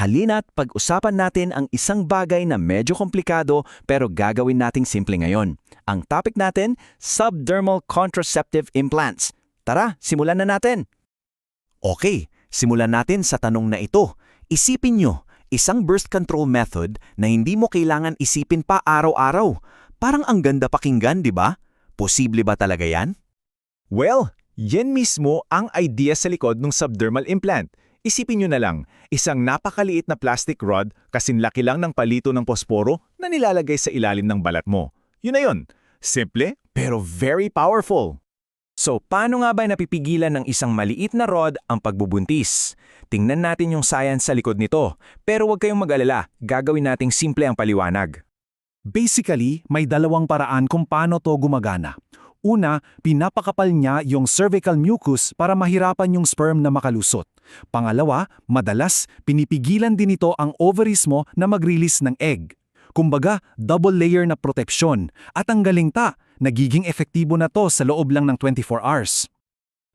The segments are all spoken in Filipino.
Halina't pag-usapan natin ang isang bagay na medyo komplikado pero gagawin nating simple ngayon. Ang topic natin, subdermal contraceptive implants. Tara, simulan na natin. Okay, simulan natin sa tanong na ito. Isipin nyo, isang birth control method na hindi mo kailangan isipin pa araw-araw. Parang ang ganda pakinggan, di ba? Posible ba talaga yan? Well, yan mismo ang idea sa likod ng subdermal implant. Isipin nyo na lang, isang napakaliit na plastic rod kasinlaki lang ng palito ng posporo na nilalagay sa ilalim ng balat mo. Yun na yun. Simple, pero very powerful. So, paano nga ba napipigilan ng isang maliit na rod ang pagbubuntis? Tingnan natin yung science sa likod nito. Pero huwag kayong mag-alala, gagawin nating simple ang paliwanag. Basically, may dalawang paraan kung paano to gumagana. Una, pinapakapal niya yung cervical mucus para mahirapan yung sperm na makalusot. Pangalawa, madalas, pinipigilan din ito ang ovaries mo na mag-release ng egg. Kumbaga, double layer na proteksyon. At ang galing ta, nagiging efektibo na to sa loob lang ng 24 hours.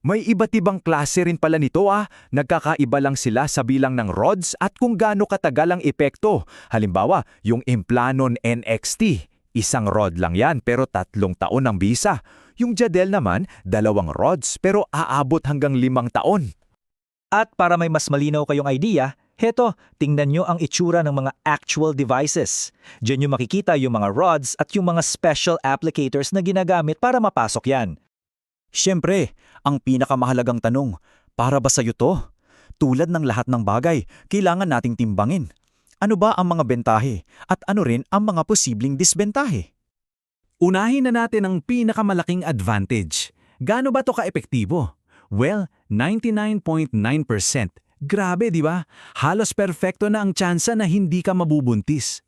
May iba't ibang klase rin pala nito ah. Nagkakaiba lang sila sa bilang ng rods at kung gaano katagal ang epekto. Halimbawa, yung Implanon NXT. Isang rod lang yan pero tatlong taon ang bisa. Yung Jadel naman, dalawang rods pero aabot hanggang limang taon. At para may mas malinaw kayong idea, heto, tingnan nyo ang itsura ng mga actual devices. Diyan nyo makikita yung mga rods at yung mga special applicators na ginagamit para mapasok yan. Siyempre, ang pinakamahalagang tanong, para ba sa'yo to? Tulad ng lahat ng bagay, kailangan nating timbangin. Ano ba ang mga bentahe at ano rin ang mga posibleng disbentahe? Unahin na natin ang pinakamalaking advantage. Gaano ba to kaepektibo? Well, 99.9%. Grabe, di ba? Halos perfecto na ang tsansa na hindi ka mabubuntis.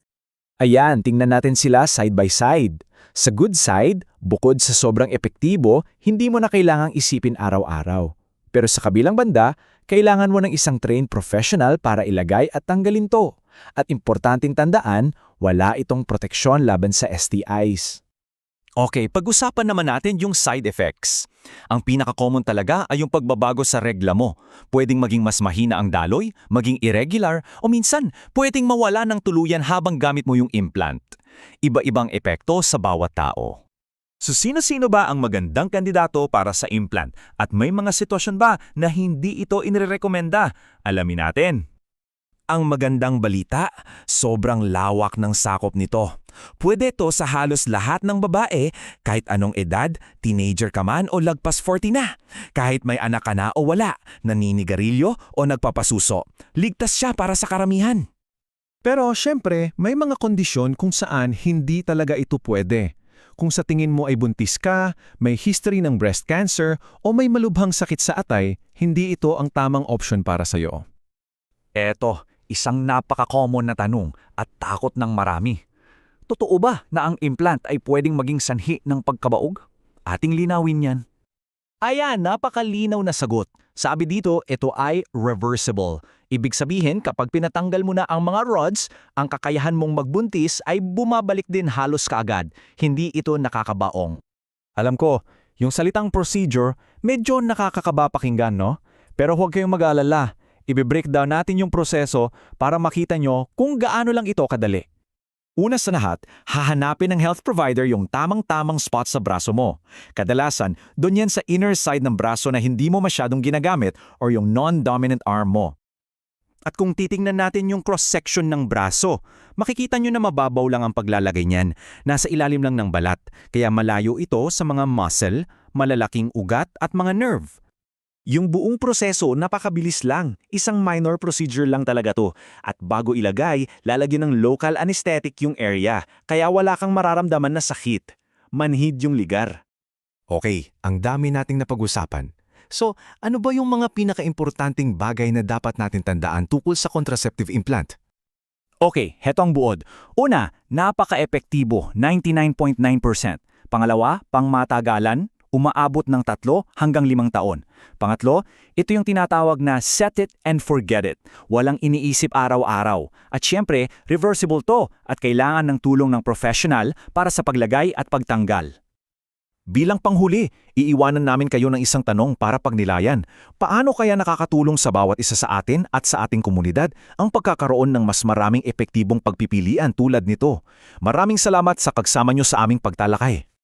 Ayan, tingnan natin sila side by side. Sa good side, bukod sa sobrang epektibo, hindi mo na kailangang isipin araw-araw. Pero sa kabilang banda, kailangan mo ng isang trained professional para ilagay at tanggalin to. At importanteng tandaan, wala itong proteksyon laban sa STIs. Okay, pag-usapan naman natin yung side effects. Ang pinaka-common talaga ay yung pagbabago sa regla mo. Pwedeng maging mas mahina ang daloy, maging irregular, o minsan pwedeng mawala ng tuluyan habang gamit mo yung implant. Iba-ibang epekto sa bawat tao. So sino-sino ba ang magandang kandidato para sa implant at may mga sitwasyon ba na hindi ito inirekomenda? Alamin natin. Ang magandang balita, sobrang lawak ng sakop nito. Pwede to sa halos lahat ng babae, kahit anong edad, teenager ka man o lagpas 40 na. Kahit may anak ka na o wala, naninigarilyo o nagpapasuso. Ligtas siya para sa karamihan. Pero syempre, may mga kondisyon kung saan hindi talaga ito pwede. Kung sa tingin mo ay buntis ka, may history ng breast cancer, o may malubhang sakit sa atay, hindi ito ang tamang option para sa'yo. Eto, isang napaka-common na tanong at takot ng marami. Totoo ba na ang implant ay pwedeng maging sanhi ng pagkabaog? Ating linawin yan. Ayan, napakalinaw na sagot. Sabi dito, ito ay reversible. Ibig sabihin, kapag pinatanggal mo na ang mga rods, ang kakayahan mong magbuntis ay bumabalik din halos kaagad. Hindi ito nakakabaong. Alam ko, yung salitang procedure, medyo nakakakaba pakinggan, no? Pero huwag kayong mag-aalala. Ibe-breakdown natin yung proseso para makita nyo kung gaano lang ito kadali. Una sa lahat, hahanapin ng health provider yung tamang-tamang spot sa braso mo. Kadalasan, doon yan sa inner side ng braso na hindi mo masyadong ginagamit or yung non-dominant arm mo. At kung titingnan natin yung cross-section ng braso, makikita nyo na mababaw lang ang paglalagay niyan. Nasa ilalim lang ng balat, kaya malayo ito sa mga muscle, malalaking ugat at mga nerve. Yung buong proseso napakabilis lang. Isang minor procedure lang talaga to. At bago ilagay, lalagyan ng local anesthetic yung area, kaya wala kang mararamdaman na sakit. Manhid yung ligar. Okay, ang dami nating napag-usapan. So, ano ba yung mga pinaka-importanting bagay na dapat natin tandaan tukol sa contraceptive implant? Okay, heto ang buod. Una, napaka-epektibo, 99.9%. Pangalawa, pangmatagalan, umaabot ng tatlo hanggang limang taon. Pangatlo, ito yung tinatawag na set it and forget it. Walang iniisip araw-araw. At syempre, reversible to at kailangan ng tulong ng professional para sa paglagay at pagtanggal. Bilang panghuli, iiwanan namin kayo ng isang tanong para pagnilayan. Paano kaya nakakatulong sa bawat isa sa atin at sa ating komunidad ang pagkakaroon ng mas maraming epektibong pagpipilian tulad nito? Maraming salamat sa kagsama nyo sa aming pagtalakay.